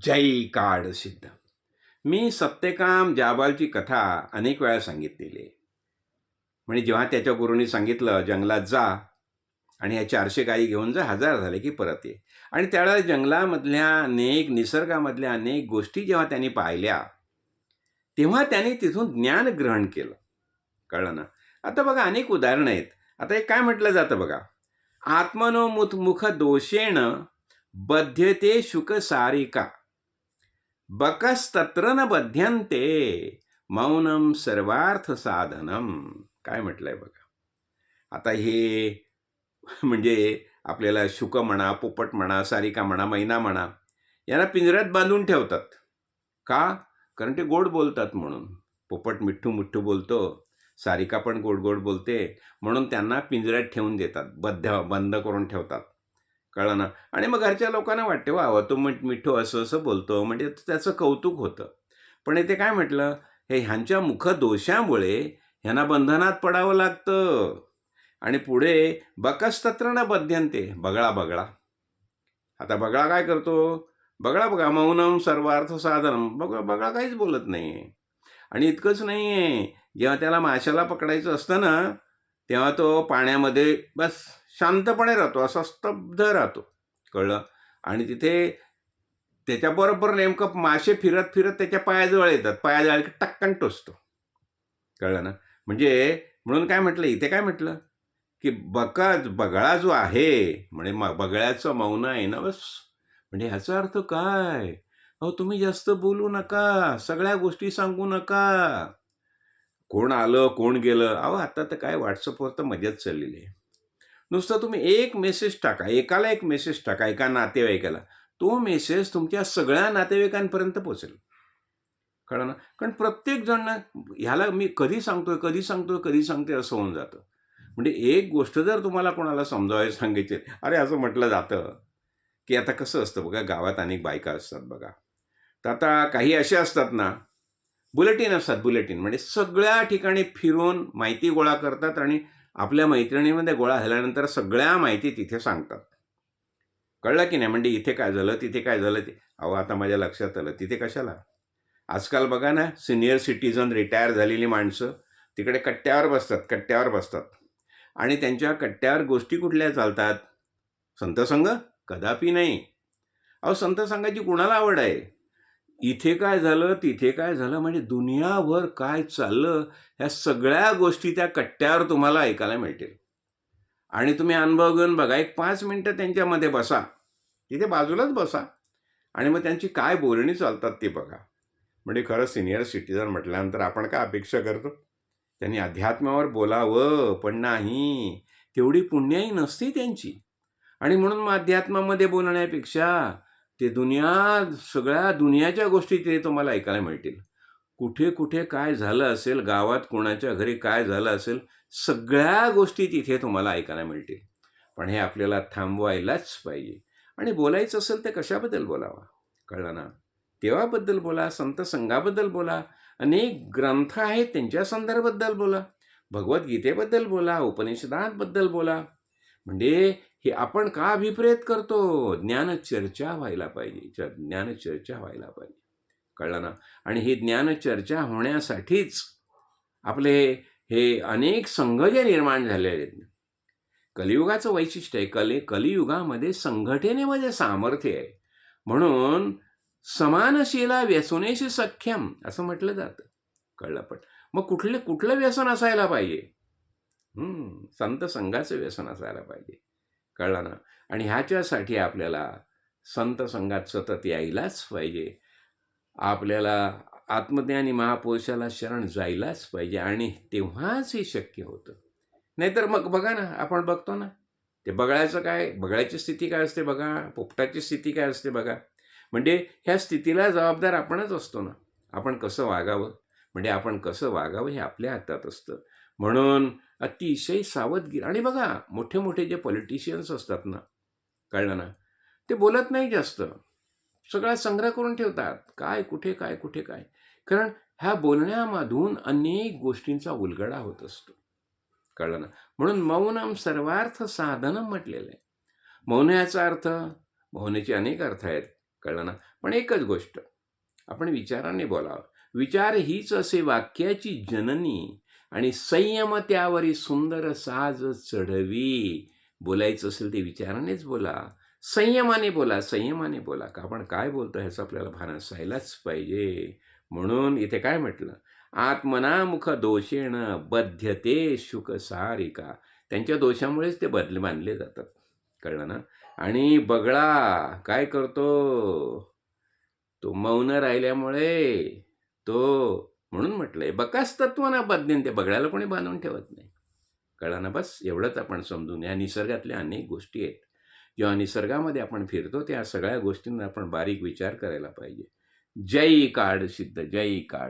जय काळ सिद्ध. मी सत्यकाम जाबालची कथा अनेक वेळा सांगितलेली. आहे म्हणजे जेव्हा त्याच्या गुरुनी सांगितलं जंगलात जा आणि ह्या चारशे गायी घेऊन जा हजार झाले की परत ये. आणि त्यावेळेला जंगलामधल्या अनेक निसर्गामधल्या अनेक गोष्टी जेव्हा त्यांनी पाहिल्या तेव्हा त्यांनी तिथून ज्ञान ग्रहण केलं. कळलं ना? आता बघा अनेक उदाहरणं आहेत. आता एक काय म्हटलं जातं बघा? आत्मनोमुख मुख दोषेण बध्यते शुक सारिका. बकस्तत्र न बध्यन्ते मौनम सर्वार्थ साधनम. काय म्हटलंय बघा. आता हे म्हणजे आपल्याला शुक म्हणा पोपट म्हणा सारिका म्हणा मैना म्हणा यांना पिंजऱ्यात बांधून ठेवतात. का? कारण ते गोड बोलतात म्हणून. पोपट मिठ्ठू मिठ्ठू बोलतो. सारिका पण गोड गोड बोलते. म्हणून त्यांना पिंजऱ्यात ठेवून देतात. बद्ध बंद करून ठेवतात. कळलं ना आणि मग घरच्या लोकांना वाटते वा तो मिठ असं असं बोलतो. म्हणजे त्याचं कौतुक होतं. पण इथे काय म्हटलं हे ह्यांच्या मुखदोषामुळे ह्यांना बंधनात पडावं लागतं. आणि पुढे बकस्तत्र बध्यंते बगळा बगळा. आता बगळा काय करतो? बगळा बघा मौनम सर्वार्थ साधनम. बघ बगळा काहीच बोलत नाही. आणि इतकंच नाही आहे जेव्हा त्याला माशाला पकडायचं असतं ना तेव्हा तो पाण्यामध्ये बस शांतपणे राहतो असा स्तब्ध राहतो. कळलं? आणि तिथे त्याच्याबरोबर नेमकं मासे फिरत फिरत त्याच्या पायाजवळ येतात. पायाजवळ की टक्कन टोचतो. कळलं ना? म्हणजे म्हणून काय म्हटलं? इथे काय म्हटलं? की बका बगळा जो आहे म्हणजे म बगळ्याचं मौन आहे ना बस? म्हणजे ह्याचा अर्थ काय? अहो तुम्ही जास्त बोलू नका. सगळ्या गोष्टी सांगू नका. कोण आलं कोण गेलं? अहो आता तर काय व्हॉट्सअपवर तर मजाच चाललेली आहे. नुसतं तुम्ही एक मेसेज टाका एकाला एक मेसेज टाका एका नातेवाईकाला. तो मेसेज तुमच्या सगळ्या नातेवाईकांपर्यंत पोचेल कळलं ना? कारण प्रत्येकजण ह्याला मी कधी सांगतोय कधी सांगतोय कधी सांगतोय असं होऊन जातं. म्हणजे एक गोष्ट जर तुम्हाला कोणाला समजावायला सांगायची अरे असं म्हटलं जातं. की आता कसं असतं बघा गावात अनेक बायका असतात बघा. तर आता काही असे असतात ना बुलेटिन असतात बुलेटिन. म्हणजे सगळ्या ठिकाणी फिरून माहिती गोळा करतात आणि आपल्या मैत्रिणीमध्ये गोळा झाल्यानंतर सगळ्या माहिती तिथे सांगतात. कळलं की नाही? म्हणजे इथे काय झालं? तिथे काय झालं? ते अहो आता माझ्या लक्षात आलं. तिथे कशाला? आजकाल बघा ना सिनियर सिटीजन रिटायर झालेली माणसं तिकडे कट्ट्यावर बसतात कट्ट्यावर बसतात. आणि त्यांच्या कट्ट्यावर गोष्टी कुठल्या चालतात? संतसंग? कदापि नाही. अहो संतसंघाची कुणाला आवड आहे? इथे काय झालं तिथे काय झालं म्हणजे दुनियाभर काय चाललं ह्या सगळ्या गोष्टी त्या कट्ट्यावर तुम्हाला ऐकायला मिळतील. आणि तुम्ही अनुभव घेऊन बघा एक पाच मिनटं त्यांच्यामध्ये बसा. तिथे बाजूलाच बसा. आणि मग त्यांची काय बोलणी चालतात ते बघा. म्हणजे खरं सिनियर सिटीजन म्हटल्यानंतर आपण काय अपेक्षा करतो? त्यांनी अध्यात्मावर बोलावं पण नाही. तेवढी पुण्याही नसते त्यांची. आणि म्हणून मग अध्यात्मामध्ये बोलण्यापेक्षा ते दुनिया सगळ्या दुनियाच्या गोष्टी ते तुम्हाला ऐकायला मिळतील. कुठे कुठे काय झालं असेल गावात कोणाच्या घरी काय झालं असेल सगळ्या गोष्टी तिथे तुम्हाला ऐकायला मिळतील. पण हे आपल्याला थांबवायलाच पाहिजे. आणि बोलायचं असेल तर कशाबद्दल बोलावा? कळलं ना? देवाबद्दल बोला संत संघाबद्दल बोला. अनेक ग्रंथ आहेत त्यांच्या संदर्भाबद्दल बोला. भगवद्गीतेबद्दल बोला उपनिषदांबद्दल बोला. म्हणजे हे आपण का अभिप्रेत करतो? ज्ञानचर्चा व्हायला पाहिजे. च ज्ञानचर्चा व्हायला पाहिजे. कळलं ना? आणि ही ज्ञानचर्चा होण्यासाठीच आपले हे अनेक संघ जे निर्माण झालेले आहेत. कलियुगाचं वैशिष्ट्य आहे. कले कलियुगामध्ये संघटनेमध्ये सामर्थ्य आहे. म्हणून समानशीला व्यसनेशी सख्यम असं म्हटलं जातं. कळलं पण. मग कुठले कुठलं व्यसन असायला पाहिजे? हम्म, संत संघाचं व्यसन असायला पाहिजे. कळलं ना. आणि ह्याच्यासाठी आपल्याला संत संघात सतत यायलाच पाहिजे. आपल्याला आत्मज्ञानी महापुरुषाला शरण जायलाच पाहिजे आणि तेव्हाच हे शक्य होतं. नाहीतर मग बघा ना आपण बघतो ना. ते बघायचं काय? बगळ्याची स्थिती काय असते बघा? पोपटाची स्थिती काय असते बघा? म्हणजे ह्या स्थितीला जबाबदार आपणच असतो ना. आपण कसं वागावं? म्हणजे आपण कसं वागावं हे आपल्या हातात असतं. म्हणून अतिशय सावधगिरी. आणि बघा मोठे मोठे जे पॉलिटिशियन्स असतात ना कळलं ना ते बोलत नाही जास्त. सगळा संग्रह करून ठेवतात. काय कुठे काय कुठे काय? कारण ह्या बोलण्यामधून अनेक गोष्टींचा उलगडा होत असतो. कळलं ना? म्हणून मौनम सर्वार्थ साधनम म्हटलेलं आहे. मौन याचा अर्थ मौनेचे अनेक अर्थ आहेत. कळलं ना? पण एकच गोष्ट आपण विचाराने बोलावं. विचार हीच असे वाक्याची जननी आणि संयम त्यावरी सुंदर साज चढवी. बोलायचं असेल ते विचारानेच बोला. संयमाने बोला संयमाने बोला. का आपण काय बोलतो ह्याचं आपल्याला भान असायलाच पाहिजे. म्हणून इथे काय म्हटलं? आत्मनामुख दोषेण बध्यते शुक सारिका. त्यांच्या दोषामुळेच ते बदले मानले जातात. कळलं ना? आणि बगळा काय करतो? तो मौन राहिल्यामुळे तो म्हणून म्हटलंय बकास तत्व ना ते बगळ्याला कोणी बांधून ठेवत नाही. कळा ना बस? एवढंच आपण समजून या. निसर्गातल्या अनेक गोष्टी आहेत. जेव्हा निसर्गामध्ये आपण फिरतो त्या सगळ्या गोष्टींना आपण बारीक विचार करायला पाहिजे. जय काड सिद्ध जय काड